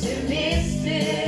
to miss.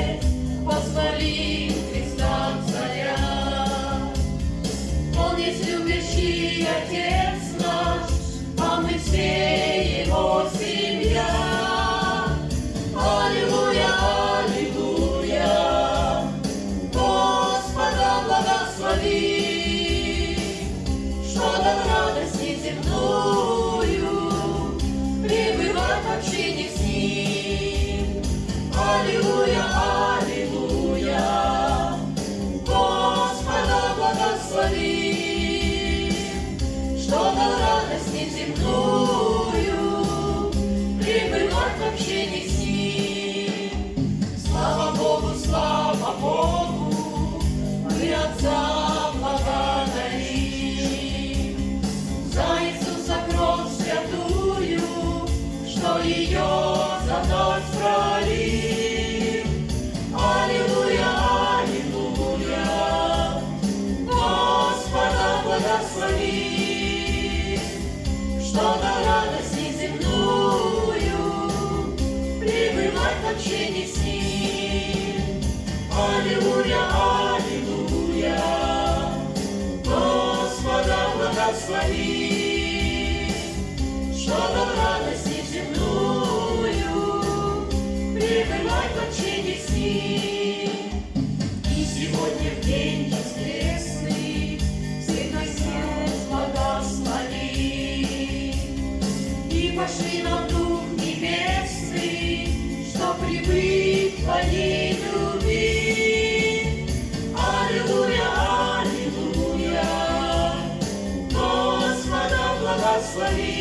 зі мною, прибыло в общении що на радості земною прибивай с ним, Аллилуйя, Аллилуйя, Господа благослови, що на радості земною прибивай повчені всі.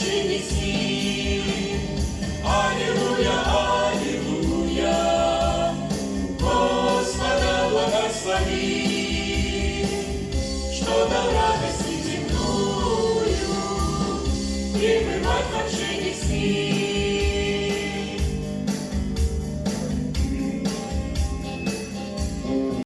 Virginia.